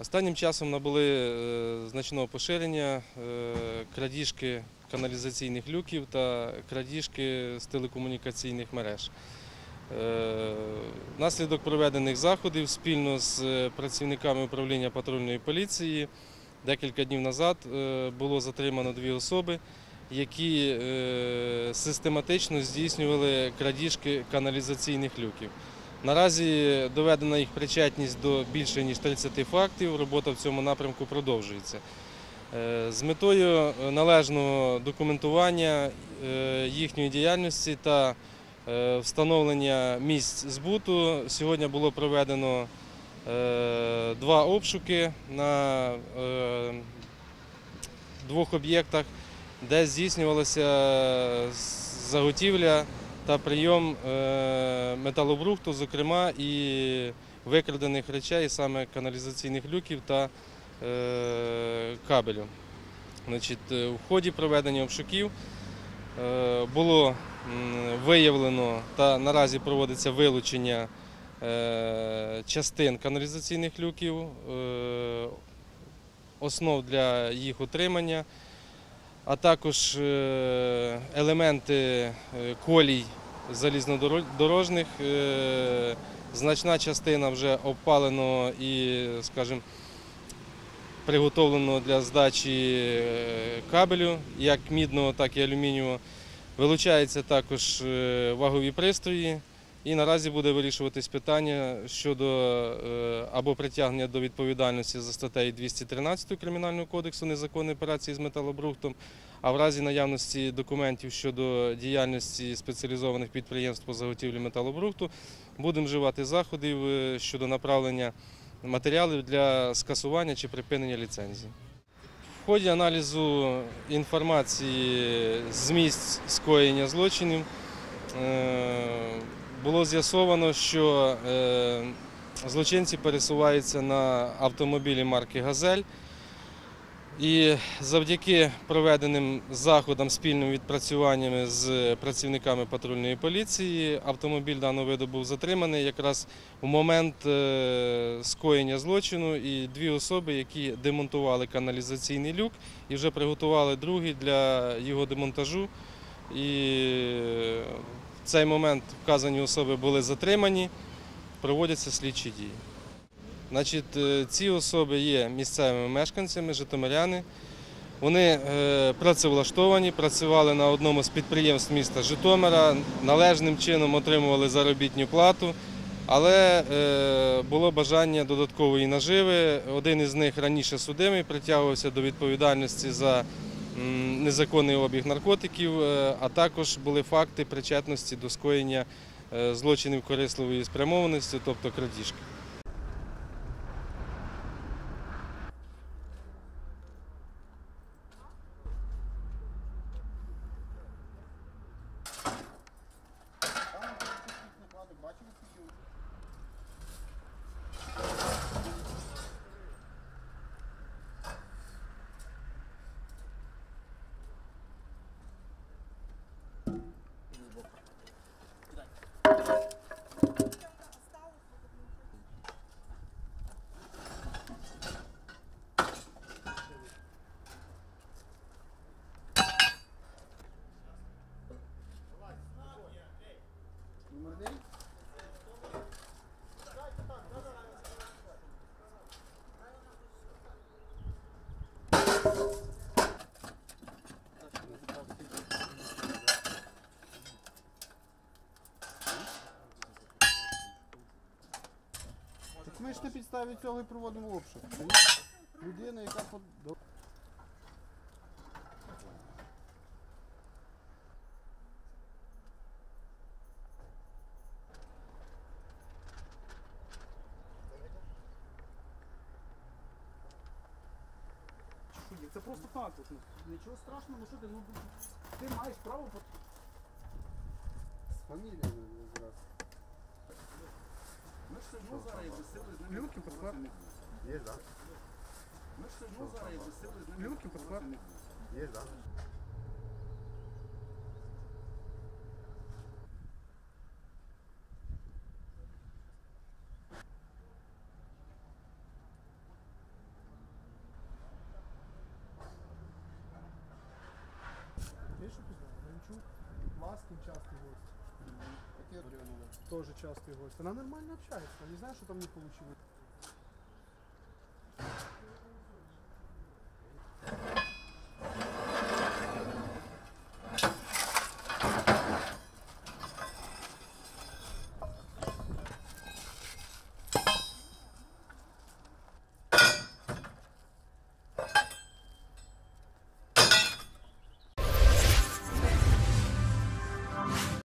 Останнім часом набули е, значного поширення е, крадіжки каналізаційних люків та крадіжки з телекомунікаційних мереж. Е, Внаслідок проведених заходів спільно з працівниками управління патрульної поліції декілька днів назад було затримано дві особи, які систематично здійснювали крадіжки каналізаційних люків. Наразі доведена їх причетність до більше ніж 30 фактів. Робота в цьому напрямку продовжується. Е, З метою належного документування е, їхньої діяльності та е, встановлення місць збуту сьогодні було проведено е, два обшуки на е, двох об'єктах, де здійснювалася заготівля та прийом е, металобрухту, зокрема і викрадених речей, саме каналізаційних люків та е, кабелю. Значить, е, в ході проведення обшуків е, було виявлено та наразі проводиться вилучення е, частин каналізаційних люків, е, основ для їх утримання, а також е, елементи е, колій залізнодорожних. Е, Значна частина вже обпалено і, скажімо, приготовлено для здачі кабелю, як мідного, так і алюмінієвого. Вилучаються також вагові пристрої. І наразі буде вирішуватись питання щодо е, або притягнення до відповідальності за статтею 213 Кримінального кодексу незаконної операції з металобрухтом, а в разі наявності документів щодо діяльності спеціалізованих підприємств по заготівлі металобрухту будемо вживати заходів е, щодо направлення матеріалів для скасування чи припинення ліцензії. В ході аналізу інформації з місць скоєння злочинів е, було з'ясовано, що е, злочинці пересуваються на автомобілі марки Газель. І завдяки проведеним заходам спільним відпрацюваннями з працівниками патрульної поліції автомобіль даного виду був затриманий якраз у момент е, скоєння злочину і дві особи, які демонтували каналізаційний люк і вже приготували другий для його демонтажу. І в цей момент вказані особи були затримані, проводяться слідчі дії. Значить, е, ці особи є місцевими мешканцями, житомиряни. Вони е, працевлаштовані, працювали на одному з підприємств міста Житомира, належним чином отримували заробітну плату, але е, було бажання додаткової наживи. Один із них раніше судимий, притягувався до відповідальності за незаконний обіг наркотиків, е, а також були факти причетності до скоєння е, злочинів корисливої спрямованості, тобто крадіжки. Ж на підставі цього і проводимо обшук. Людина, яка под... Це просто так. От, ну, нічого страшного, ну що ти, ну ти маєш право з фаміліями якраз. Ми ж сидимо зараз і без сили з ними. Люки підклад. Є, да. Ми ж сидимо зараз і без сили з ними. Люки підклад. Є, да. Маски часто гость. Тоже частый гость. Она нормально общается, не знаю, что там не получилось.